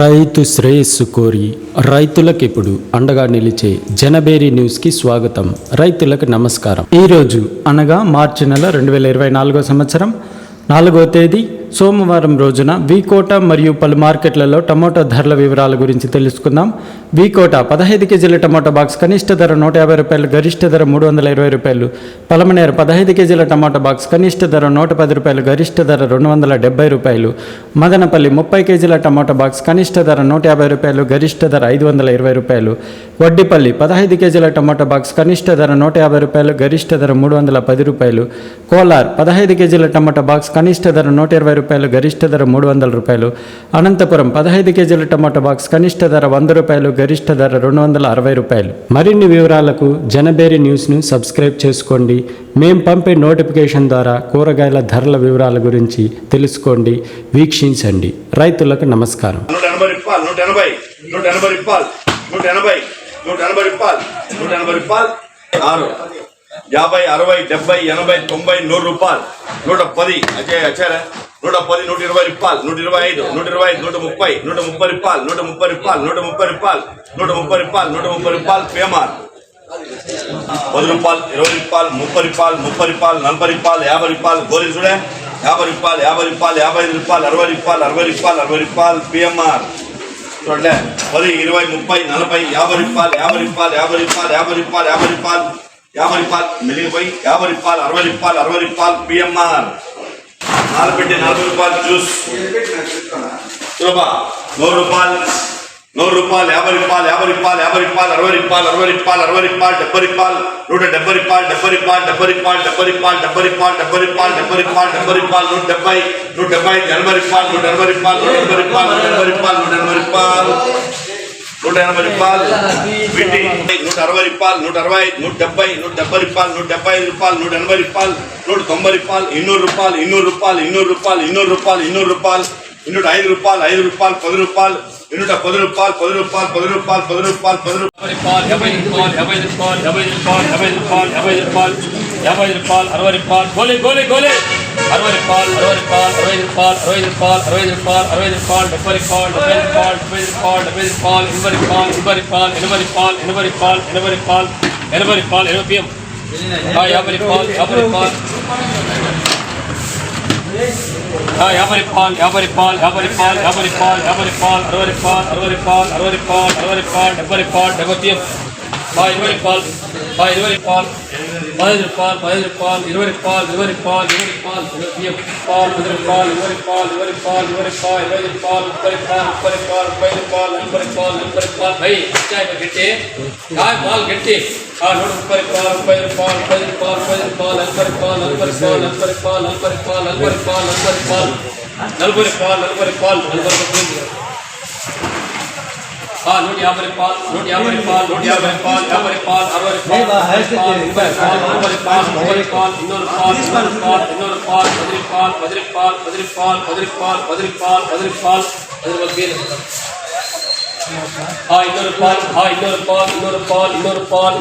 రైతు శ్రేయస్సు కోరి రైతులకు ఇప్పుడు అండగా నిలిచే జనబేరి న్యూస్కి స్వాగతం. రైతులకు నమస్కారం. ఈరోజు అనగా మార్చి నెల రెండు వేల ఇరవై నాలుగో సంవత్సరం నాలుగో తేదీ సోమవారం రోజున వీకోట మరియు పలు మార్కెట్లలో టమోటా ధరల వివరాల గురించి తెలుసుకుందాం. వీకోట పదహైదు కేజీల టమోటా బాక్స్ కనిష్ట ధర నూట యాభై రూపాయలు గరిష్ట ధర మూడు వందల ఇరవై రూపాయలు. పలమనేరు పదహైదు కేజీల టమోటా బాక్స్ కనిష్ట ధర నూట పది రూపాయలు గరిష్ట ధర రెండు వందల డెబ్బై రూపాయలు. మదనపల్లి ముప్పై కేజీల టమోటా బాక్స్ కనిష్ట ధర నూట యాభై రూపాయలు గరిష్ట ధర ఐదు వందల ఇరవై రూపాయలు. వడ్డిపల్లి పదహైదు కేజీల టమోటా బాక్స్ కనిష్ట ధర నూట యాభై రూపాయలు గరిష్ట ధర మూడు వందల పది రూపాయలు. కోలార్ పదహైదు కేజీల టమోటా బాక్స్ కనిష్ట ధర నూట ఇరవై రూపాయలు గరిష్ట ధర మూడు వందల రూపాయలు. అనంతపురం పదహైదు కేజీల టమాటో బాక్స్ కనిష్ట ధర వంద రూపాయలు గరిష్ట ధర రెండు వందల అరవై రూపాయలు. మరిన్ని వివరాలకు జనబేరి న్యూస్ను సబ్స్క్రైబ్ చేసుకోండి. మేం పంపే నోటిఫికేషన్ ద్వారా కూరగాయల ధరల వివరాల గురించి తెలుసుకోండి. వీక్షించండి. రైతులకు నమస్కారం. ఆరు యాభై అరవై డెబ్బై ఎనభై తొంభై నూరు రూపాయలు నూట పది. అజయ్ అచ్చారా నూట పది నూట ఇరవై రూపాయలు నూట ఇరవై ఐదు నూట ఇరవై ఐదు నూట ముప్పై నూట ముప్పై రూపాయలు నూట ముప్పై రూపాయలు నూట ముప్పై రూపాయలు నూట ముప్పై రూపాయలు నూట ముప్పై రూపాయలు పేమార్ పది రూపాయలు ఇరవై రూపాయలు ముప్పై రూపాయలు ముప్పై రూపాయలు నలభై రూపాయలు యాభై రూపాయలు గోరి చూడే యాభై రూపాయలు యాభై రూపాయలు యాభై ఐదు రూపాయలు అరవై రూపాయలు అరవై రూపాయలు అరవై రూపాయలు పిఎంఆర్ చూడలే పది ఇరవై ముప్పై నలభై యాభై రూపాయలు యాభై రూపాయలు యాభై రూపాయలు యాభై రూపాయలు యాభై రూపాయలు యాభై రూపాయలు మిగిలిపోయి యాభై రూపాయలు అరవై రూపాయలు అరవై రూపాయలు పిఎంఆర్ నాలుగు పెట్టి నలభై రూపాయలు జ్యూస్ సులభ నూరు రూపాయలు నూరు రూపాయలు యాభై రూపాయలు యాభై రూపాయలు యాభై రూపాయలు అరవై రూపాయలు అరవై రూపాయలు అరవై రూపాయలు డెబ్బై రూపాయలు నూట డెబ్బై రూపాయలు డెబ్బై రూపాయలు డెబ్బై రూపాయలు డెబ్బై రూపాయలు డెబ్బై రూపాయలు డెబ్బై రూపాయలు డెబ్బై రూపాయలు డెబ్బై రూపాయలు నూట డెబ్బై నూట డెబ్బై ఐదు ఎనభై రూపాయలు నూట ఎనభై రూపాయలు నూట ఎనభై రూపాయలు నూట ఎనభై రూపాయలు నూట ఎనభై రూపాయలు నూట ఎనభై రూపాయలు వీటి నూట అరవై రూపాయలు నూట అరవై ఐదు నూట డెబ్బై నూట డెబ్బై రూపాయలు నూట డెబ్బై ఐదు రూపాయలు నూట ఎనభై రూపాయలు నూట తొంభై రూపాయలు ఇన్నూరు రూపాయలు ఇన్నూరు రూపాయలు ఇన్నూరు రూపాయలు ఇన్నూరు రూపాయలు ఇన్నూరు రూపాయలు ఇన్నూట ఐదు రూపాయలు ఐదు రూపాయలు పది రూపాయలు ఇన్నూట పది రూపాయలు పది రూపాయలు పది రూపాయలు పది రూపాయలు పది రూపాయలు యాభై రూపాయలు యాభై రూపాయలు యాభై రూపాయలు యాభై రూపాయలు యాభై రూపాయలు యాభై రూపాయలు అరవై రూపాయలు గోలే గోలే గోలే அறுபதுப்பால் அறுபதுப்பால் அறுபதுப்பால் அறுபதுப்பால் அறுபதுப்பால் அறுபதுப்பால் முப்பதுப்பால் முப்பதுப்பால் முப்பதுப்பால் முப்பதுப்பால் எண்பதுப்பால் எண்பதுப்பால் எண்பதுப்பால் எண்பதுப்பால் எண்பதுப்பால் எண்பதுப்பால் எழுபத்தியம் யாபரிப்பால் யாபரிப்பால் யாபரிப்பால் யாபரிப்பால் யாபரிப்பால் யாபரிப்பால் யாபரிப்பால் அறுபதுப்பால் அறுபதுப்பால் அறுபதுப்பால் அறுபதுப்பால் டெப்பரிப்பால் டெபத்தியம் இருபதுப்பால் இருபதுப்பால் பதினெட்டுப்பால் பதினெட்டுப்பால் இருவரைப்பால் இருவரைப்பால் இருவரைப்பால் இருபத்தியப்பால் பதினெட்டுப்பால் இருவரைப்பால் இருவரைப்பால் இருவரைப்பால் இருபதிப்பால் முப்பரைப்பால் முப்பரைப்பால் முப்பதிப்பால் நண்பரைப்பால் நண்பரைப்பால் பை பஞ்சாயத்து கெட்டி காய் பால் கெட்டி காலோடு முப்பரைப்பால் முப்பதிப்பால் முப்பதிப்பால் முப்பதிப்பால் நண்பரைப்பால் நண்பரைப்பால் நண்பரைப்பால் நண்பரைப்பால் நண்பரைப்பால் நண்பரைப்பால் நல்பரைப்பால் நல்பரைப்பால் நல்பரைப்பால் నూట యాభై పాల్ నూట యాభై పాల్ నూట యాభై పాల్ యాభై పాల్ అరవై పాల్ ముప్పై పాల్ నలభై పాల్ ముప్పై పాల్ ఇన్నూరు పాల్ ఇన్నూరు పాల్ ఇన్నూరు పాల్ పదిరి పాల్ పదిరి పాల్ పదిరి పాల్ పదిరి పాల్ పదిరి పాల్ పదిరి పాల్ పదిరి వకీల్ இன்னொரு பால் இன்னொரு பால் இன்னொரு பால் இன்னொரு பால்